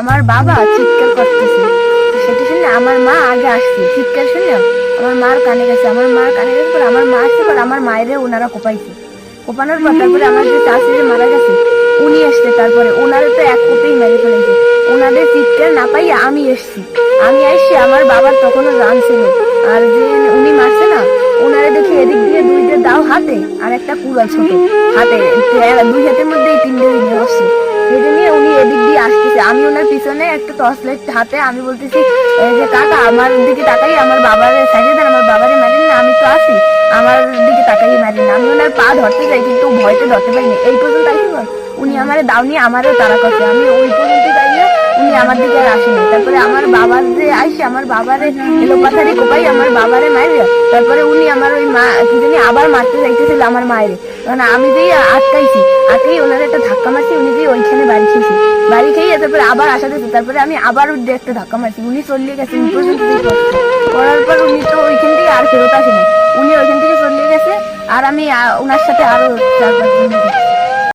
আমার বাবা চিৎকার করতেছে। সেটা শুনে আমার মা আগে আসছে। চিৎকার শুনে আমার মার কানে গেছে। আমার মার কানে গেছে পর আমার মা আসছে পর আমার মায়ের ওনারা কোপাইছে। কোপানোর পর তারপরে আমার যে চাষি যে মারা গেছে, উনি আসছে তারপরে। ওনারে তো এক কোপেই মেরে ফেলেছে। ওনাদের চিৎকার না পাই আমি এসছি। আমি আসছি আমার বাবার তখনও রান ছিল। আর যে উনি মারছে না, ওনারে দেখি এদিক দিয়ে দুইটা দাও হাতে আর একটা কুড়াল ছোট। হাতে, দুই হাতের মধ্যে আমি ওনার পিছনে একটা টর্চ লাইট হাতে, আমি বলতেছি যে কাকা, আমার দিকে তাকাই, আমার বাবার সাইডে দেন, আমার বাবারে মারেন না, আমি তো আছি, আমার দিকে তাকাই, মারেন না। আমি ওনার পা ধরতে যাই কিন্তু ভয়তে ধরতে পারিনি। এই পর্যন্ত আসি উনি আমার দাও নিয়ে আমারও তারা করছে। আমি ওই পর্যন্ত যাই না, উনি আমার দিকে আর আসেনি। তারপরে আমার বাবার যে আইসে, আমার বাবারে এলো পাথারি কোপাই, আমার বাবারে মাইরে। তারপরে উনি আমার ওই মা, কি জানি, আবার মারতে যাইতেছিল আমার মায়ের। মানে আমি যেই আটকাইছি, আটকাই ওনার একটা ধাক্কা মারছি, উনি যে ওইখানে বাড়ি খেয়েছি। বাড়ি খেয়ে তারপরে আবার আসা দিতে তারপরে আমি আবার উঠে ধাক্কা মারছি উনি চলিয়ে গেছে করার পর উনি তো ওইখান থেকে আর ফেরত আসেনি উনি ওইখান থেকে চলিয়ে গেছে, আর আমি ওনার সাথে আরও চার।